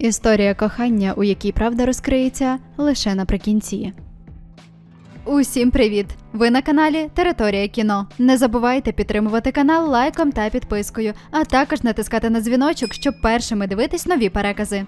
Історія кохання, у якій правда розкриється лише наприкінці. Усім привіт! Ви на каналі Територія кіно. Не забувайте підтримувати канал лайком та підпискою, а також натискати на дзвіночок, щоб першими дивитись нові перекази.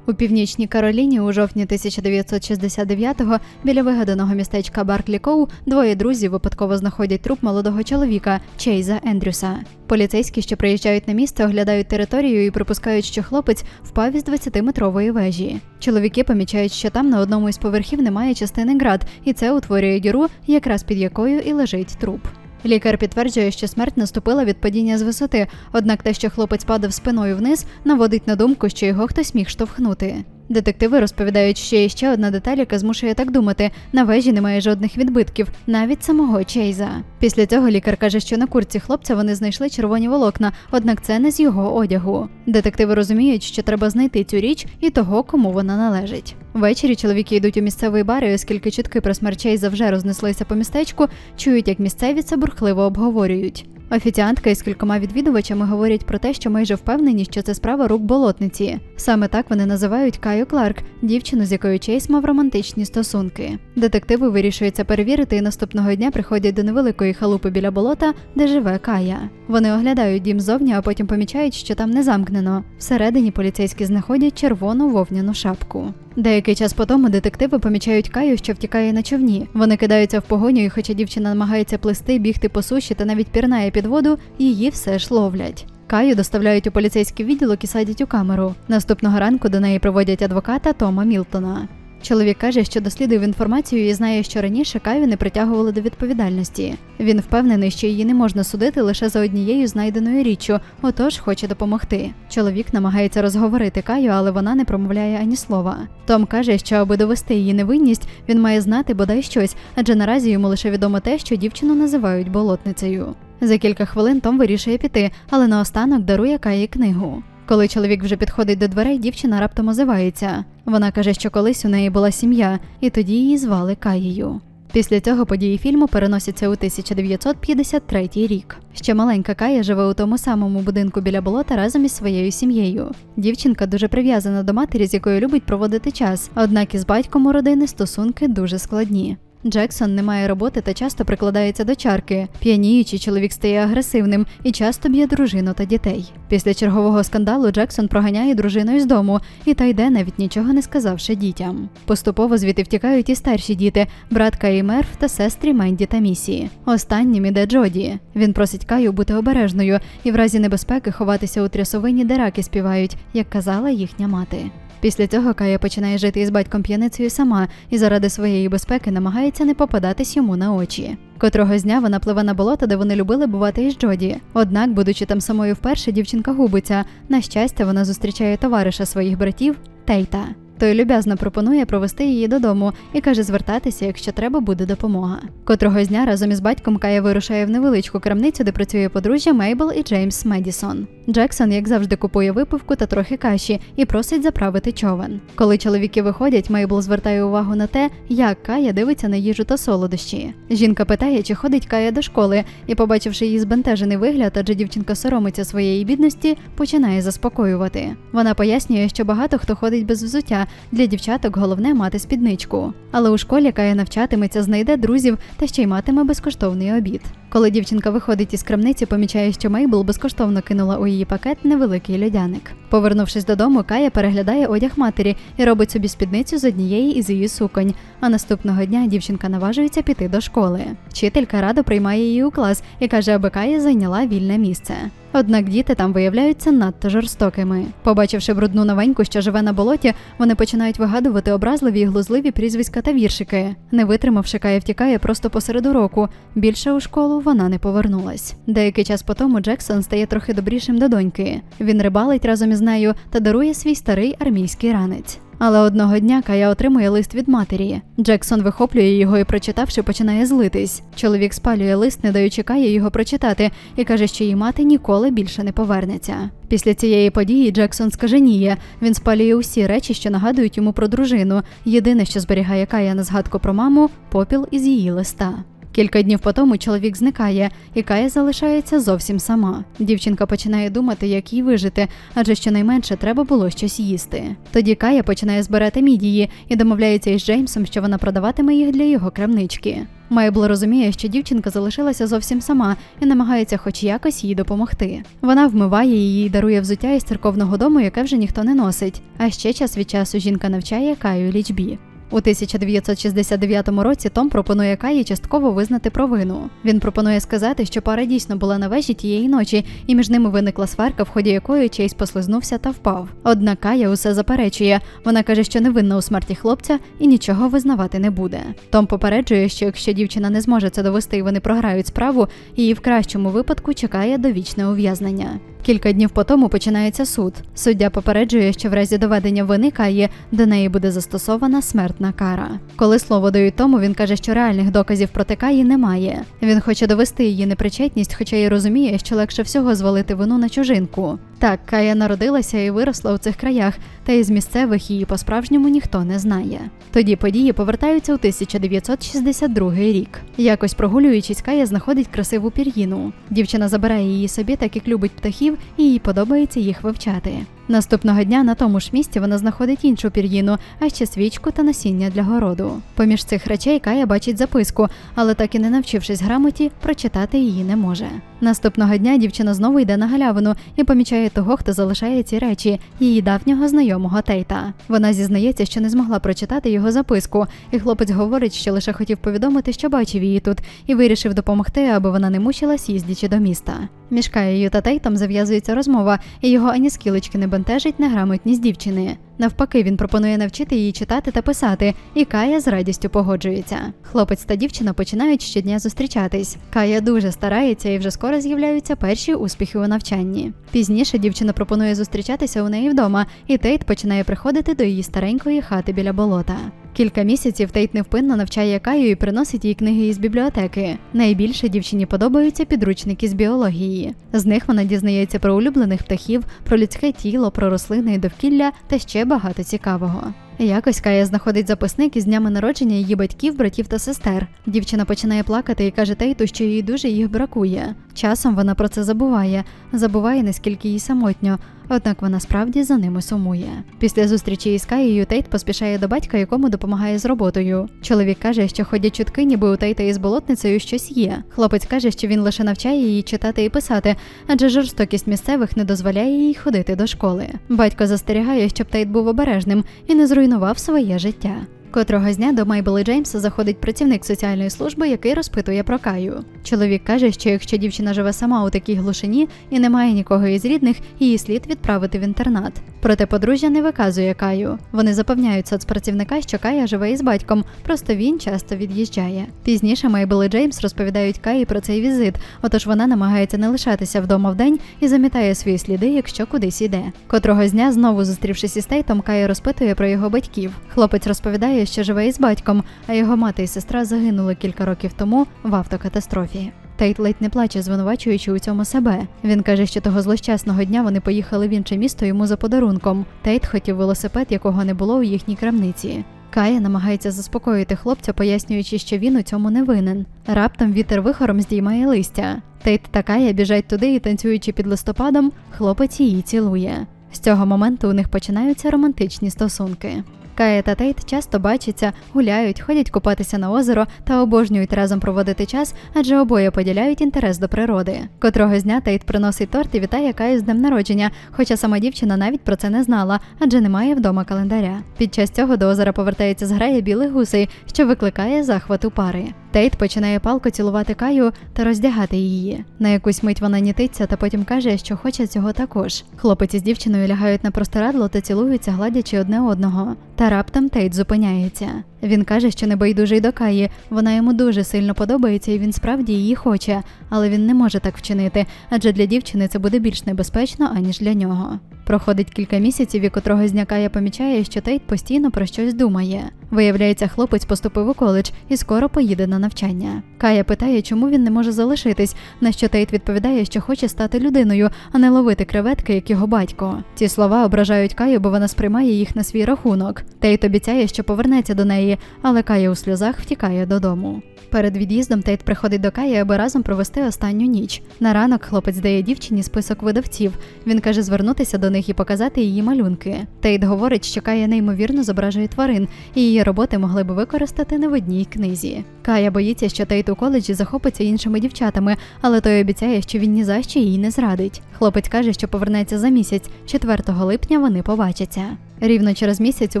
У північній Кароліні у жовтні 1969-го біля вигаданого містечка Барклі Коу двоє друзів випадково знаходять труп молодого чоловіка Чейза Ендрюса. Поліцейські, що приїжджають на місце, оглядають територію і припускають, що хлопець впав із 20-метрової вежі. Чоловіки помічають, що там на одному із поверхів немає частини град, і це утворює діру, якраз під якою і лежить труп. Лікар підтверджує, що смерть наступила від падіння з висоти, однак те, що хлопець падав спиною вниз, наводить на думку, що його хтось міг штовхнути. Детективи розповідають, що є ще одна деталь, яка змушує так думати: на вежі немає жодних відбитків, навіть самого Чейза. Після цього лікар каже, що на курці хлопця вони знайшли червоні волокна, однак це не з його одягу. Детективи розуміють, що треба знайти цю річ і того, кому вона належить. Ввечері чоловіки йдуть у місцевий бар, і оскільки чутки про смерть Чейза вже рознеслися по містечку, чують, як місцеві це бурхливо обговорюють. Офіціантка із кількома відвідувачами говорять про те, що майже впевнені, що це справа рук болотниці. Саме так вони називають Каю Кларк, дівчину, з якою Чейз мав романтичні стосунки. Детективи вирішують це перевірити і наступного дня приходять до невеликої халупи біля болота, де живе Кая. Вони оглядають дім ззовні, а потім помічають, що там не замкнено. Всередині поліцейські знаходять червону вовняну шапку. Деякий час по тому детективи помічають Каю, що втікає на човні. Вони кидаються в погоню, і хоча дівчина намагається плисти, бігти по суші та навіть пірнає під воду, її все ж ловлять. Каю доставляють у поліцейський відділок і садять у камеру. Наступного ранку до неї приводять адвоката Тома Мілтона. Чоловік каже, що дослідив інформацію і знає, що раніше Каю не притягували до відповідальності. Він впевнений, що її не можна судити лише за однією знайденою річчю, отож хоче допомогти. Чоловік намагається розговорити Каю, але вона не промовляє ані слова. Том каже, що аби довести її невинність, він має знати бодай щось, адже наразі йому лише відомо те, що дівчину називають болотницею. За кілька хвилин Том вирішує піти, але наостанок дарує Каї книгу. Коли чоловік вже підходить до дверей, дівчина раптом озивається. Вона каже, що колись у неї була сім'я, і тоді її звали Каєю. Після цього події фільму переносяться у 1953 рік. Ще маленька Кая живе у тому самому будинку біля болота разом із своєю сім'єю. Дівчинка дуже прив'язана до матері, з якою любить проводити час, однак із батьком у родини стосунки дуже складні. Джексон не має роботи та часто прикладається до чарки. П'яніючи, чоловік стає агресивним і часто б'є дружину та дітей. Після чергового скандалу Джексон проганяє дружину із дому, і та йде, навіть нічого не сказавши дітям. Поступово звідти втікають і старші діти брат Каї Мерф та сестри Менді та Місі. Останнім іде Джоді. Він просить Каю бути обережною і в разі небезпеки ховатися у трясовині, де раки співають, як казала їхня мати. Після цього Кая починає жити із батьком п'яницею сама і заради своєї безпеки намагається не попадатись йому на очі. Котрого з дня вона пливе на болото, де вони любили бувати із Джоді. Однак, будучи там самою вперше, дівчинка губиться. На щастя, вона зустрічає товариша своїх братів Тейта. Той люб'язно пропонує провести її додому і каже звертатися, якщо треба буде допомога. Котрого дня разом із батьком Кая вирушає в невеличку крамницю, де працює подружжя Мейбл і Джеймс Медісон. Джексон, як завжди, купує випивку та трохи каші і просить заправити човен. Коли чоловіки виходять, Мейбл звертає увагу на те, як Кая дивиться на їжу та солодощі. Жінка питає, чи ходить Кая до школи, і, побачивши її збентежений вигляд, адже дівчинка соромиться своєї бідності, починає заспокоювати. Вона пояснює, що багато хто ходить без взуття. Для дівчаток головне мати спідничку. Але у школі яка навчатиметься, знайде друзів та ще й матиме безкоштовний обід. Коли дівчинка виходить із крамниці, помічає, що Мейбл безкоштовно кинула у її пакет невеликий льодяник. Повернувшись додому, Кая переглядає одяг матері і робить собі спідницю з однієї із її суконь. А наступного дня дівчинка наважується піти до школи. Вчителька радо приймає її у клас і каже, аби Кая зайняла вільне місце. Однак діти там виявляються надто жорстокими. Побачивши брудну новеньку, що живе на болоті, вони починають вигадувати образливі і глузливі прізвиська та віршики. Не витримавши, Кая втікає просто посеред уроку. Більше у школу вона не повернулась. Деякий час по тому Джексон стає трохи добрішим до доньки. Він рибалить разом із нею та дарує свій старий армійський ранець. Але одного дня Кая отримує лист від матері. Джексон вихоплює його і, прочитавши, починає злитись. Чоловік спалює лист, не даючи Каї його прочитати, і каже, що її мати ніколи більше не повернеться. Після цієї події Джексон скаженіє. Він спалює усі речі, що нагадують йому про дружину. Єдине, що зберігає Кая на згадку про маму попіл із її листа. Кілька днів по тому чоловік зникає, і Кая залишається зовсім сама. Дівчинка починає думати, як їй вижити, адже щонайменше треба було щось їсти. Тоді Кая починає збирати мідії і домовляється із Джеймсом, що вона продаватиме їх для його крамнички. Майбл розуміє, що дівчинка залишилася зовсім сама і намагається хоч якось їй допомогти. Вона вмиває її і дарує взуття із церковного дому, яке вже ніхто не носить. А ще час від часу жінка навчає Каю лічбі. У 1969 році Том пропонує Каї частково визнати провину. Він пропонує сказати, що пара дійсно була на вежі тієї ночі, і між ними виникла сварка, в ході якої Чейз послизнувся та впав. Однак Кая усе заперечує. Вона каже, що не винна у смерті хлопця і нічого визнавати не буде. Том попереджує, що якщо дівчина не зможе це довести і вони програють справу, її в кращому випадку чекає довічне ув'язнення. Кілька днів по тому починається суд. Суддя попереджує, що в разі доведення вини Каї до неї буде застосована смертна кара. Коли слово дають тому, він каже, що реальних доказів проти Каї немає. Він хоче довести її непричетність, хоча й розуміє, що легше всього звалити вину на чужинку. Так, Кая народилася і виросла у цих краях, та із місцевих її по-справжньому ніхто не знає. Тоді події повертаються у 1962 рік. Якось прогулюючись, Кая знаходить красиву пір'їну. Дівчина забирає її собі, так як любить птахів, і їй подобається їх вивчати. Наступного дня на тому ж місці вона знаходить іншу пір'їну, а ще свічку та насіння для городу. Поміж цих речей Кая бачить записку, але так і не навчившись грамоті, прочитати її не може. Наступного дня дівчина знову йде на галявину і помічає того, хто залишає ці речі, її давнього знайомого Тейта. Вона зізнається, що не змогла прочитати його записку, і хлопець говорить, що лише хотів повідомити, що бачив її тут, і вирішив допомогти, аби вона не мучилась їздячи до міста. Між Каєю та Тейтом зав'язується розмова, і його ані скілечки не бентежить неграмотність дівчини. Навпаки, він пропонує навчити її читати та писати, і Кая з радістю погоджується. Хлопець та дівчина починають щодня зустрічатись. Кая дуже старається і вже скоро з'являються перші успіхи у навчанні. Пізніше дівчина пропонує зустрічатися у неї вдома, і Тейт починає приходити до її старенької хати біля болота. Кілька місяців Тейт невпинно навчає Каю і приносить їй книги із бібліотеки. Найбільше дівчині подобаються підручники з біології. З них вона дізнається про улюблених птахів, про людське тіло, про рослини і довкілля та ще багато цікавого. Якось Кая знаходить записник із днями народження її батьків, братів та сестер. Дівчина починає плакати і каже Тейту, що їй дуже їх бракує. Часом вона про це забуває, забуває наскільки їй самотньо. Однак вона справді за ними сумує. Після зустрічі із Каєю Тейт поспішає до батька, якому допомагає з роботою. Чоловік каже, що ходять чутки, ніби у Тейта із болотницею щось є. Хлопець каже, що він лише навчає її читати і писати, адже жорстокість місцевих не дозволяє їй ходити до школи. Батько застерігає, щоб Тейт був обережним і не зруйнував своє життя. Котрого з дня до Майбели Джеймса заходить працівник соціальної служби, який розпитує про Каю. Чоловік каже, що якщо дівчина живе сама у такій глушині і немає нікого із рідних, її слід відправити в інтернат. Проте подружжя не виказує Каю. Вони запевняють соцпрацівника, що Кая живе із батьком, просто він часто від'їжджає. Пізніше Майбел і Джеймс розповідають Каї про цей візит, отож вона намагається не лишатися вдома вдень і замітає свої сліди, якщо кудись іде. Котрого з дня, знову зустрівшись із Тейтом, Кая розпитує про його батьків. Хлопець розповідає, що живе із батьком, а його мати і сестра загинули кілька років тому в автокатастрофі. Тейт ледь не плаче, звинувачуючи у цьому себе. Він каже, що того злощасного дня вони поїхали в інше місто йому за подарунком. Тейт хотів велосипед, якого не було у їхній крамниці. Кая намагається заспокоїти хлопця, пояснюючи, що він у цьому не винен. Раптом вітер вихором здіймає листя. Тейт та Кая біжать туди і танцюючи під листопадом, хлопець її цілує. З цього моменту у них починаються романтичні стосунки. Кая та Тейт часто бачаться, гуляють, ходять купатися на озеро та обожнюють разом проводити час, адже обоє поділяють інтерес до природи. Котрого з дня Тейт приносить торт і вітає Каю з днем народження, хоча сама дівчина навіть про це не знала, адже немає вдома календаря. Під час цього до озера повертається зграя білих гусей, що викликає захват у пари. Тейт починає палко цілувати Каю та роздягати її. На якусь мить вона нітиться та потім каже, що хоче цього також. Хлопець із дівчиною лягають на простирадло та цілуються, гладячи одне одного. Та раптом Тейт зупиняється. Він каже, що не байдужий до Каї, вона йому дуже сильно подобається і він справді її хоче, але він не може так вчинити, адже для дівчини це буде більш небезпечно, аніж для нього. Проходить кілька місяців, і котрого з дня Кая помічає, що Тейт постійно про щось думає. Виявляється, хлопець поступив у коледж і скоро поїде на навчання. Кая питає, чому він не може залишитись, на що Тейт відповідає, що хоче стати людиною, а не ловити креветки, як його батько. Ці слова ображають Каю, бо вона сприймає їх на свій рахунок. Тейт обіцяє, що повернеться до неї, але Кая у сльозах втікає додому. Перед від'їздом Тейт приходить до Каї, аби разом провести останню ніч. На ранок хлопець дає дівчині список видавців. Він каже звернутися до них і показати її малюнки. Тейт говорить, що Кая неймовірно зображує тварин, і її роботи могли б використати не в одній книзі. Кая боїться, що Тейт у коледжі захопиться іншими дівчатами, але той обіцяє, що він ні за що її не зрадить. Хлопець каже, що повернеться за місяць. 4 липня вони побачаться. Рівно через місяць у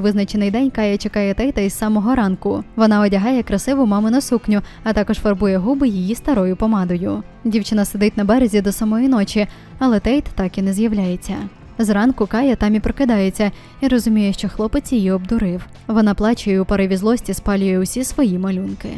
визначений день Кая чекає Тейта із самого ранку. Вона одягає красиву мамину сукню, а також фарбує губи її старою помадою. Дівчина сидить на березі до самої ночі, але Тейт так і не з'являється. Зранку Кая там і прокидається і розуміє, що хлопець її обдурив. Вона плаче і у пориві злості спалює усі свої малюнки.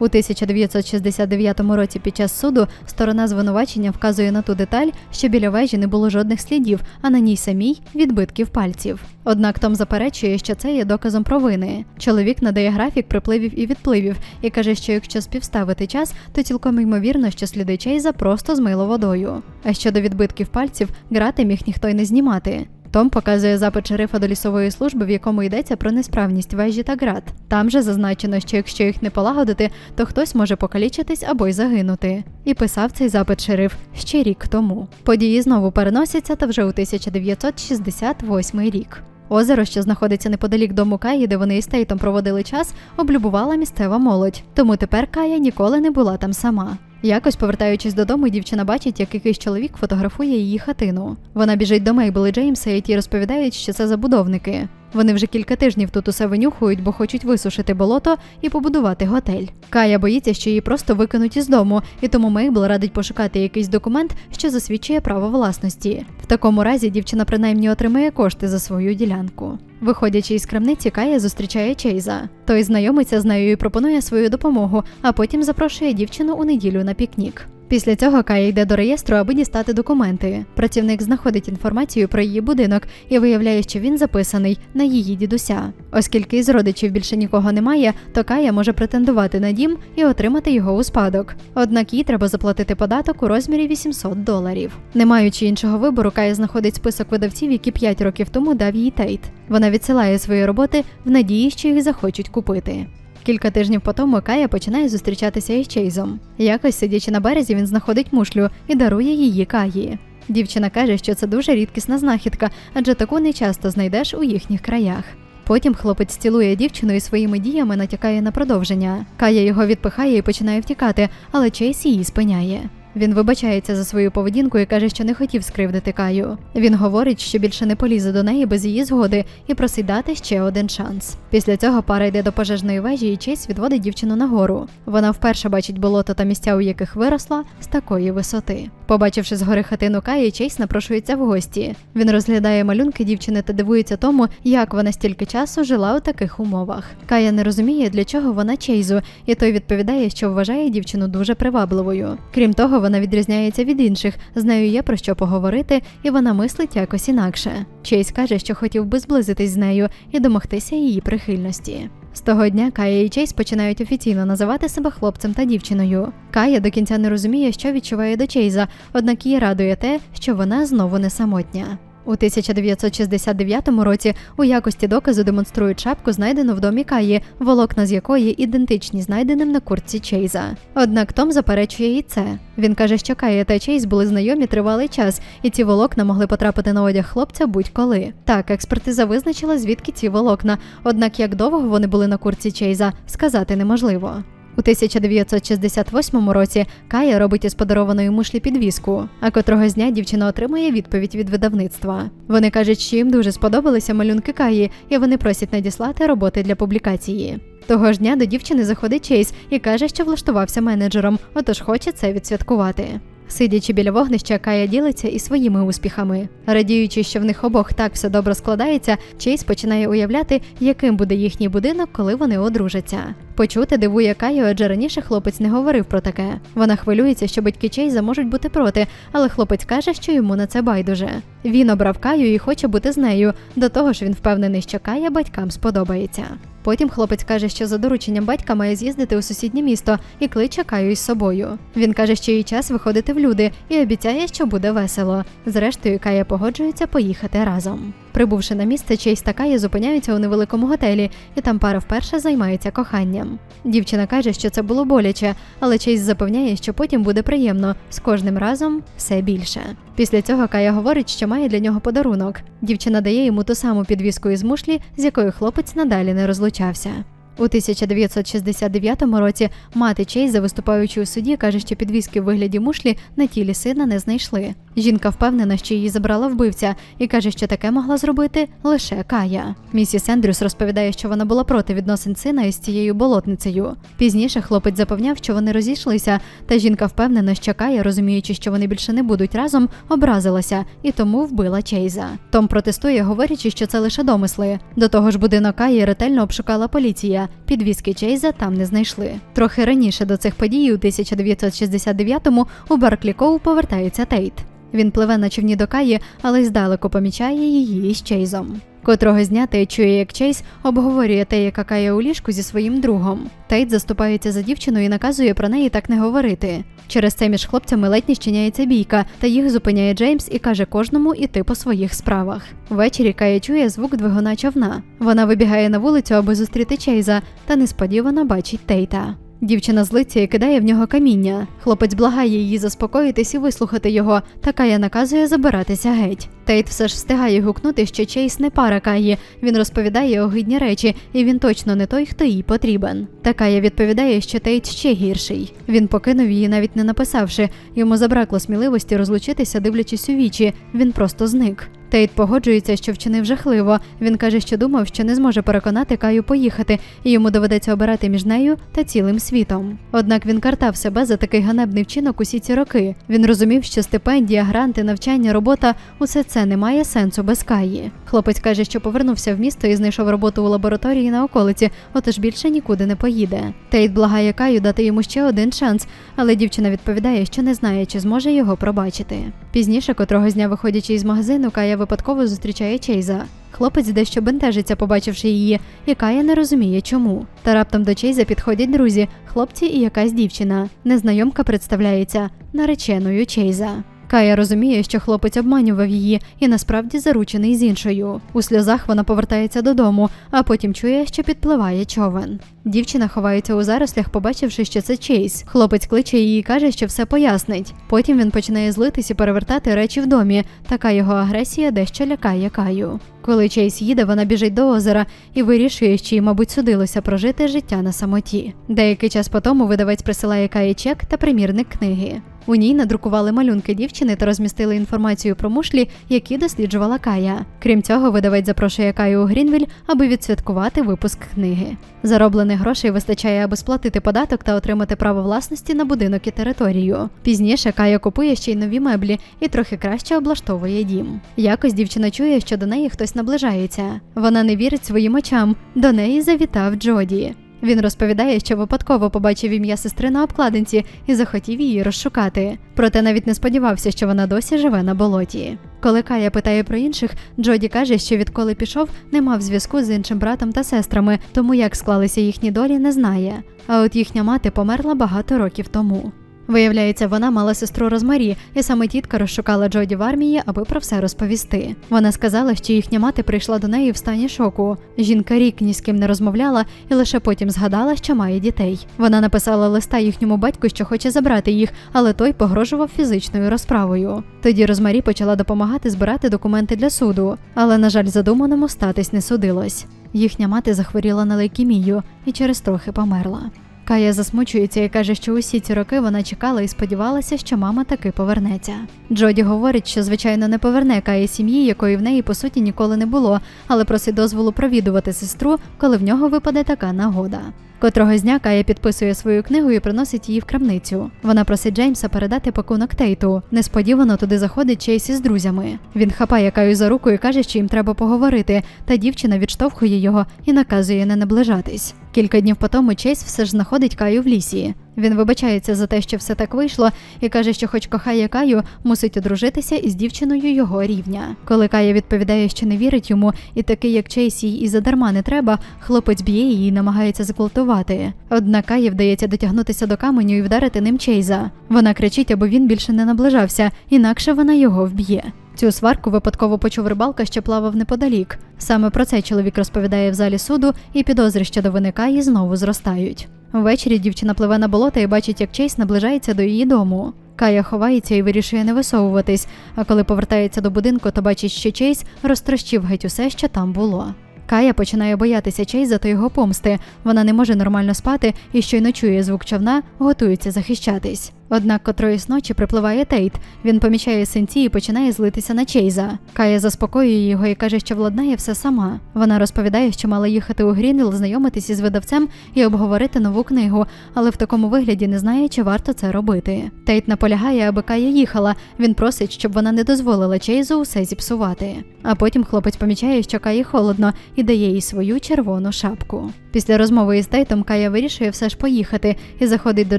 У 1969 році під час суду сторона звинувачення вказує на ту деталь, що біля вежі не було жодних слідів, а на ній самій відбитків пальців. Однак Том заперечує, що це є доказом провини. Чоловік надає графік припливів і відпливів і каже, що якщо співставити час, то цілком ймовірно, що сліди Чейза просто змило водою. А щодо відбитків пальців, грати міг ніхто й не знімати. Том показує запит шерифа до лісової служби, в якому йдеться про несправність вежі та град. Там же зазначено, що якщо їх не полагодити, то хтось може покалічитись або й загинути. І писав цей запит шериф ще рік тому. Події знову переносяться, та вже у 1968 рік. Озеро, що знаходиться неподалік дому Каї, де вони із Тейтом проводили час, облюбувала місцева молодь. Тому тепер Кая ніколи не була там сама. Якось повертаючись додому, дівчина бачить, як якийсь чоловік фотографує її хатину. Вона біжить до Мейбл і Джеймса, і ті розповідають, що це забудовники. Вони вже кілька тижнів тут усе винюхують, бо хочуть висушити болото і побудувати готель. Кая боїться, що її просто викинуть із дому, і тому Мейбл радить пошукати якийсь документ, що засвідчує право власності. В такому разі дівчина принаймні отримає кошти за свою ділянку. Виходячи із крамниці, Кая зустрічає Чейза. Той знайомиться з нею і пропонує свою допомогу, а потім запрошує дівчину у неділю на пікнік. Після цього Кая йде до реєстру, аби дістати документи. Працівник знаходить інформацію про її будинок і виявляє, що він записаний на її дідуся. Оскільки із родичів більше нікого немає, то Кая може претендувати на дім і отримати його у спадок. Однак їй треба заплатити податок у розмірі 800 доларів. Не маючи іншого вибору, Кая знаходить список видавців, які 5 років тому дав їй Тейт. Вона відсилає свої роботи в надії, що їх захочуть купити. Кілька тижнів по тому Кая починає зустрічатися із Чейзом. Якось сидячи на березі, він знаходить мушлю і дарує її Каї. Дівчина каже, що це дуже рідкісна знахідка, адже таку не часто знайдеш у їхніх краях. Потім хлопець цілує дівчину і своїми діями натякає на продовження. Кая його відпихає і починає втікати, але Чейз її спиняє. Він вибачається за свою поведінку і каже, що не хотів скривдити Каю. Він говорить, що більше не полізе до неї без її згоди і просить дати ще один шанс. Після цього пара йде до пожежної вежі, і Чейз відводить дівчину нагору. Вона вперше бачить болото та місця, у яких виросла, з такої висоти. Побачивши згори хатину Каї, Чейз напрошується в гості. Він розглядає малюнки дівчини та дивується тому, як вона стільки часу жила у таких умовах. Кая не розуміє, для чого вона Чейзу, і той відповідає, що вважає дівчину дуже привабливою. Крім того, вона відрізняється від інших, з нею є про що поговорити, і вона мислить якось інакше. Чейз каже, що хотів би зблизитись з нею і домогтися її прихильності. З того дня Кая і Чейз починають офіційно називати себе хлопцем та дівчиною. Кая до кінця не розуміє, що відчуває до Чейза, однак її радує те, що вона знову не самотня. У 1969 році у якості доказу демонструють шапку, знайдену в домі Каї, волокна з якої ідентичні знайденим на куртці Чейза. Однак Том заперечує і це. Він каже, що Кая та Чейз були знайомі тривалий час, і ці волокна могли потрапити на одяг хлопця будь-коли. Так, експертиза визначила, звідки ці волокна, однак як довго вони були на куртці Чейза, сказати неможливо. У 1968 році Кая робить із подарованої мушлі підвіску, а котрого з дня дівчина отримує відповідь від видавництва. Вони кажуть, що їм дуже сподобалися малюнки Каї, і вони просять надіслати роботи для публікації. Того ж дня до дівчини заходить Чейз і каже, що влаштувався менеджером, отож хоче це відсвяткувати. Сидячи біля вогнища, Кая ділиться і своїми успіхами. Радіючи, що в них обох так все добре складається, Чейз починає уявляти, яким буде їхній будинок, коли вони одружаться. Почути дивує Каю, адже раніше хлопець не говорив про таке. Вона хвилюється, що батьки Чейза можуть бути проти, але хлопець каже, що йому на це байдуже. Він обрав Каю і хоче бути з нею. До того ж, він впевнений, що Кая батькам сподобається. Потім хлопець каже, що за дорученням батька має з'їздити у сусіднє місто і кличе Каю із собою. Він каже, що їй час виходити в люди і обіцяє, що буде весело. Зрештою, Кая погоджується поїхати разом. Прибувши на місце, Чейз та Кая зупиняються у невеликому готелі, і там пара вперше займається коханням. Дівчина каже, що це було боляче, але Чейз запевняє, що потім буде приємно з кожним разом все більше. Після цього Кая говорить, що має для нього подарунок. Дівчина дає йому ту саму підвіску із мушлі, з якою хлопець надалі не розлучався. У 1969 році мати Чейза, виступаючи у суді, каже, що підвіски в вигляді мушлі на тілі сина не знайшли. Жінка впевнена, що її забрала вбивця, і каже, що таке могла зробити лише Кая. Місіс Ендрюс розповідає, що вона була проти відносин сина із цією болотницею. Пізніше хлопець запевняв, що вони розійшлися, та жінка впевнена, що Кая, розуміючи, що вони більше не будуть разом, образилася і тому вбила Чейза. Том протестує, говорячи, що це лише домисли. До того ж, будинок Каї ретельно обшукала поліція. Підвіски Чейза там не знайшли. Трохи раніше до цих подій, у 1969-му, у Барклі Коу повертається Тейт. Він пливе на човні до Каї, але здалеку помічає її із Чейзом. Котрого Тейт чує, як Чейз обговорює те, яка Кая у ліжку зі своїм другом. Тейт заступається за дівчину і наказує про неї так не говорити. Через це між хлопцями ледь не щиняється бійка, та їх зупиняє Джеймс і каже кожному іти по своїх справах. Ввечері Кая чує звук двигуна човна. Вона вибігає на вулицю, аби зустріти Чейза, та несподівано бачить Тейта. Дівчина злиться і кидає в нього каміння. Хлопець благає її заспокоїтись і вислухати його, Така я наказує забиратися геть. Тейт все ж встигає гукнути, що Чейз не пара Каї. Він розповідає огидні речі, і він точно не той, хто їй потрібен. Та Кая відповідає, що Тейт ще гірший. Він покинув її, навіть не написавши. Йому забракло сміливості розлучитися, дивлячись у вічі. Він просто зник. Тейт погоджується, що вчинив жахливо. Він каже, що думав, що не зможе переконати Каю поїхати, і йому доведеться обирати між нею та цілим світом. Однак він картав себе за такий ганебний вчинок усі ці роки. Він розумів, що стипендія, гранти, навчання, робота усе це не має сенсу без Каї. Хлопець каже, що повернувся в місто і знайшов роботу у лабораторії на околиці, отож більше нікуди не поїде. Тейт благає Каю дати йому ще один шанс, але дівчина відповідає, що не знає, чи зможе його пробачити. Пізніше, котрого дня, виходячи із магазину, Кая випадково зустрічає Чейза. Хлопець дещо бентежиться, побачивши її, і Кая не розуміє, чому. Та раптом до Чейза підходять друзі, хлопці і якась дівчина. Незнайомка представляється нареченою Чейза. Кая розуміє, що хлопець обманював її і насправді заручений з іншою. У сльозах вона повертається додому, а потім чує, що підпливає човен. Дівчина ховається у зарослях, побачивши, що це Чейз. Хлопець кличе її і каже, що все пояснить. Потім він починає злитись і перевертати речі в домі. Така його агресія дещо лякає Каю. Коли Чейз їде, вона біжить до озера і вирішує, що їй, мабуть, судилося прожити життя на самоті. Деякий час по тому видавець присилає Каї чек та примірник книги. У ній надрукували малюнки дівчини та розмістили інформацію про мушлі, які досліджувала Кая. Крім цього, видавець запрошує Каю у Грінвіль, аби відсвяткувати випуск книги. Зароблених грошей вистачає, аби сплатити податок та отримати право власності на будинок і територію. Пізніше Кая купує ще й нові меблі і трохи краще облаштовує дім. Якось дівчина чує, що до неї хтось наближається. Вона не вірить своїм очам. До неї завітав Джоді. Він розповідає, що випадково побачив ім'я сестри на обкладинці і захотів її розшукати. Проте навіть не сподівався, що вона досі живе на болоті. Коли Кая питає про інших, Джоді каже, що відколи пішов, не мав зв'язку з іншим братом та сестрами, тому як склалися їхні долі, не знає. А от їхня мати померла багато років тому. Виявляється, вона мала сестру Розмарі, і саме тітка розшукала Джоді в армії, аби про все розповісти. Вона сказала, що їхня мати прийшла до неї в стані шоку. Жінка рік ні з ким не розмовляла і лише потім згадала, що має дітей. Вона написала листа їхньому батьку, що хоче забрати їх, але той погрожував фізичною розправою. Тоді Розмарі почала допомагати збирати документи для суду, але, на жаль, задуманому статись не судилось. Їхня мати захворіла на лейкемію і через трохи померла. Кая засмучується і каже, що усі ці роки вона чекала і сподівалася, що мама таки повернеться. Джоді говорить, що звичайно не поверне Каї сім'ї, якої в неї по суті ніколи не було, але просить дозволу провідувати сестру, коли в нього випаде така нагода. Котрого дня Кая підписує свою книгу і приносить її в крамницю. Вона просить Джеймса передати пакунок Тейту. Несподівано туди заходить Чейс із друзями. Він хапає Каю за руку і каже, що їм треба поговорити, та дівчина відштовхує його і наказує не наближатись. Кілька днів по тому Чейз все ж знаходить Каю в лісі. Він вибачається за те, що все так вийшло, і каже, що, хоч кохає Каю, мусить одружитися із дівчиною його рівня. Коли Кая відповідає, що не вірить йому, і такий, як Чейз, їй і задарма не треба, хлопець б'є її і намагається зґвалтувати. Однак Каї вдається дотягнутися до каменю і вдарити ним Чейза. Вона кричить, аби він більше не наближався, інакше вона його вб'є. Цю сварку випадково почув рибалка, що плавав неподалік. Саме про це чоловік розповідає в залі суду, і підозри щодо виникає знову зростають. Ввечері дівчина пливе на болото і бачить, як Чейз наближається до її дому. Кая ховається і вирішує не висовуватись, а коли повертається до будинку, то бачить, що Чейз розтрощив геть усе, що там було. Кая починає боятися Чейза та його помсти. Вона не може нормально спати і щойно чує звук човна, готується захищатись. Однак котроїсь ночі припливає Тейт. Він помічає синці і починає злитися на Чейза. Кая заспокоює його і каже, що владнає все сама. Вона розповідає, що мала їхати у Грінвіл, знайомитись із видавцем і обговорити нову книгу, але в такому вигляді не знає, чи варто це робити. Тейт наполягає, аби Кая їхала. Він просить, щоб вона не дозволила Чейзу усе зіпсувати. А потім хлопець помічає, що Каї холодно і дає їй свою червону шапку. Після розмови із Тейтом Кая вирішує все ж поїхати і заходить до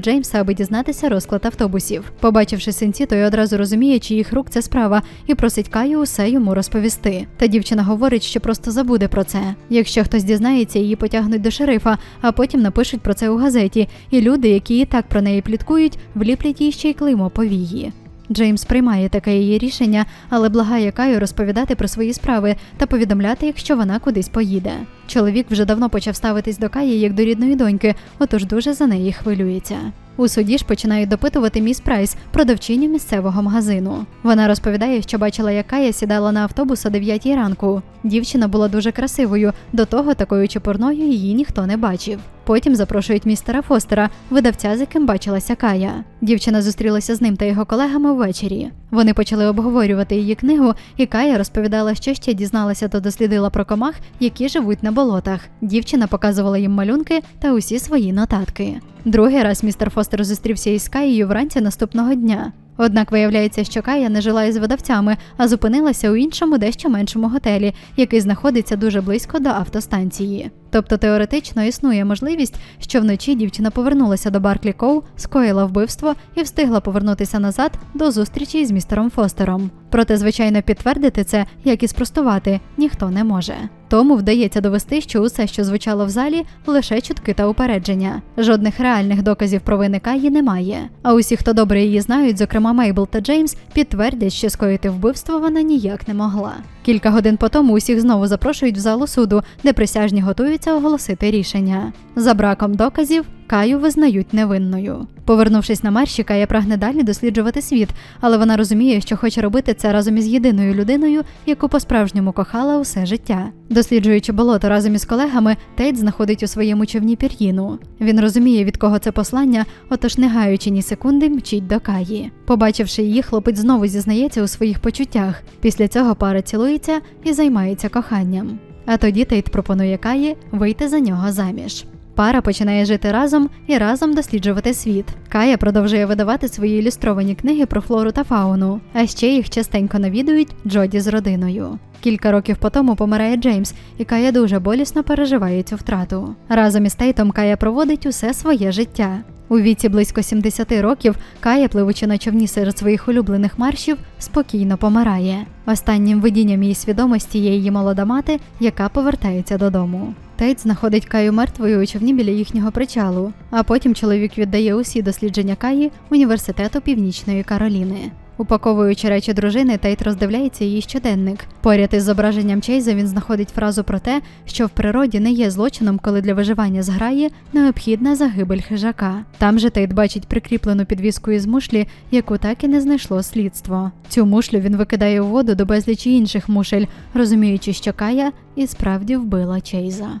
Джеймса, аби дізнатися розклад автобусів. Побачивши синці, той одразу розуміє, чи їх рук це справа, і просить Каю усе йому розповісти. Та дівчина говорить, що просто забуде про це. Якщо хтось дізнається, її потягнуть до шерифа, а потім напишуть про це у газеті. І люди, які і так про неї пліткують, вліплять їй ще й клеймо повії. Джеймс приймає таке її рішення, але благає Каю розповідати про свої справи та повідомляти, якщо вона кудись поїде. Чоловік вже давно почав ставитись до Каї як до рідної доньки, отож дуже за неї хвилюється. У суді ж починають допитувати міс Прайс, продавчиню місцевого магазину. Вона розповідає, що бачила, як Кая сідала на автобус о 9 ранку. Дівчина була дуже красивою, до того такою чепурною її ніхто не бачив. Потім запрошують містера Фостера, видавця, з яким бачилася Кая. Дівчина зустрілася з ним та його колегами ввечері. Вони почали обговорювати її книгу, і Кая розповідала, що ще дізналася та дослідила про комах, які живуть на болотах. Дівчина показувала їм малюнки та усі свої нотатки. Другий раз містер Фостер зустрівся із Каєю вранці наступного дня. Однак виявляється, що Кая не жила із видавцями, а зупинилася у іншому дещо меншому готелі, який знаходиться дуже близько до автостанції. Тобто теоретично існує можливість, що вночі дівчина повернулася до Барклі Коу, скоїла вбивство і встигла повернутися назад до зустрічі із містером Фостером. Проте, звичайно, підтвердити це, як і спростувати, ніхто не може. Тому вдається довести, що усе, що звучало в залі, лише чутки та упередження. Жодних реальних доказів про вини Каї немає. А усі, хто добре її знають, зокрема Мейбл та Джеймс, підтвердять, що скоїти вбивство вона ніяк не могла. Кілька годин по тому усіх знову запрошують в залу суду, де присяжні готуються оголосити рішення. За браком доказів Каю визнають невинною. Повернувшись на марші, Кая прагне далі досліджувати світ, але вона розуміє, що хоче робити це разом із єдиною людиною, яку по-справжньому кохала усе життя. Досліджуючи болото разом із колегами, Тейт знаходить у своєму човні пір'їну. Він розуміє, від кого це послання, отож, не гаючи ні секунди, мчить до Каї. Побачивши її, хлопець знову зізнається у своїх почуттях. Після цього пара цілується і займається коханням. А тоді Тейт пропонує Каї вийти за нього заміж. Пара починає жити разом і разом досліджувати світ. Кая продовжує видавати свої ілюстровані книги про флору та фауну, а ще їх частенько навідують Джоді з родиною. Кілька років по тому помирає Джеймс, і Кая дуже болісно переживає цю втрату. Разом із Тейтом Кая проводить усе своє життя. У віці близько 70 років Кая, пливучи на човні серед своїх улюблених маршів, спокійно помирає. Останнім видінням її свідомості є її молода мати, яка повертається додому. Тейт знаходить Каю мертвою у човні біля їхнього причалу, а потім чоловік віддає усі дослідження Каї університету Північної Кароліни. Упаковуючи речі дружини, Тейт роздивляється її щоденник. Поряд із зображенням Чейза він знаходить фразу про те, що в природі не є злочином, коли для виживання зграї необхідна загибель хижака. Там же Тейт бачить прикріплену підвіску із мушлі, яку так і не знайшло слідство. Цю мушлю він викидає у воду до безлічі інших мушель, розуміючи, що Кая і справді вбила Чейза.